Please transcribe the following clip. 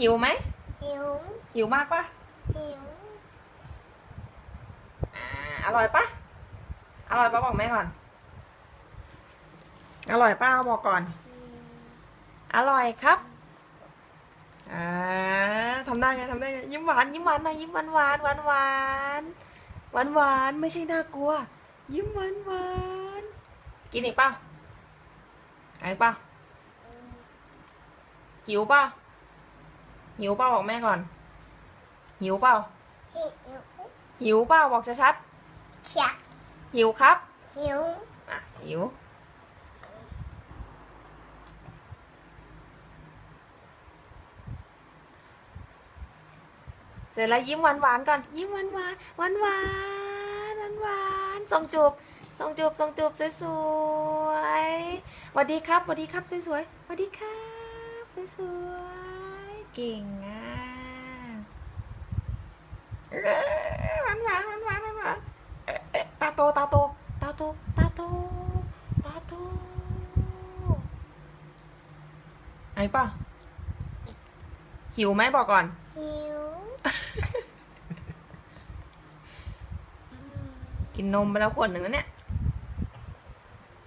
หิวไหมหิวหิวมากปะหิวอ่าอร่อยปะอร่อยปะบอกแม่ก่อน อร่อยป้าบอกก่อน อร่อยครับอ่าทำได้ไงทำได้ไงยิ้มหวานยิ้มหวานหนะยิ้มหวานหวานหวานหวานหวานหวานไม่ใช่น่ากลัว ยิ้มหวานหวานกินอีกเปล่าเอาอีกเปล่าหิวเปล่า หิวเปล่าบอกแม่ก่อน หิวเปล่าหิวหิวเปล่าบอกชัดชักๆหิวครับหิวอะหิวเสร็จแล้วยิ้มหวานหวานๆก่อน ยิ้มหวานหวานหวานหวานหวานหวานๆส่งจูบส่งจูบส่งจูบสวยๆสวัสดีครับสวัสดีครับสวยๆสวัสดีครับสวยๆ เก่งอะหวานหวานหวานหวานหวานหวานเอ๊ะเอ๊ะตาโตตาโตตาโตตาโตตาโตไอ้ป่ะหิวไหมบอกก่อน หิว กินนมไปแล้วขวดหนึ่งแล้วเนี่ย